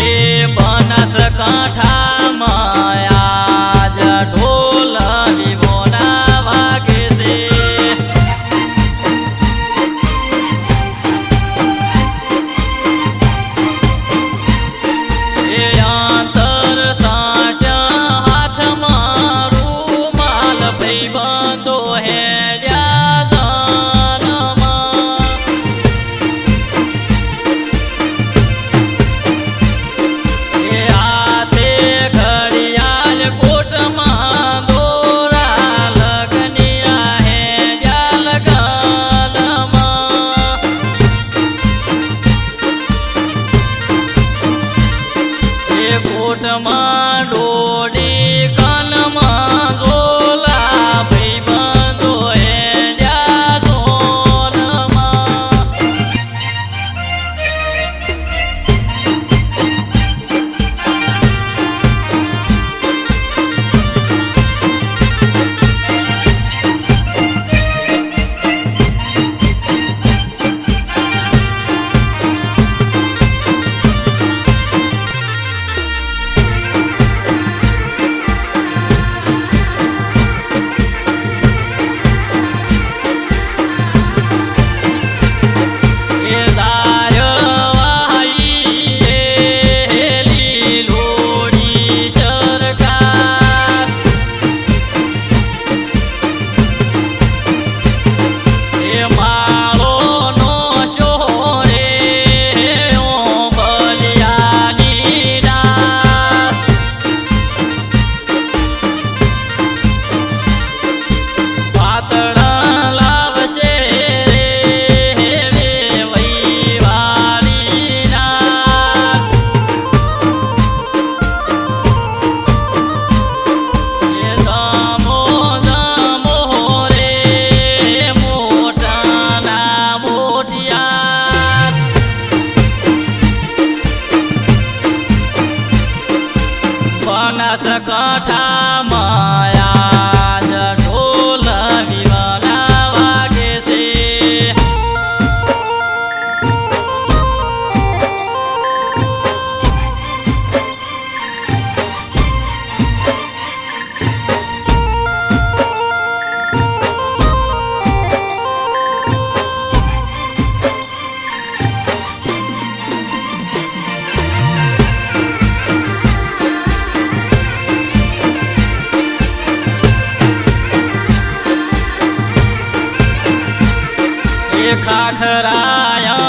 એ બનાસ કાંઠામાં આજ ઢોલ મોના વાગે છે. એ અંતર સાટ્યા હાથમાં રૂમાલ ભાઈ બંધો હે. Santa Mãe सका ખાખરાયા.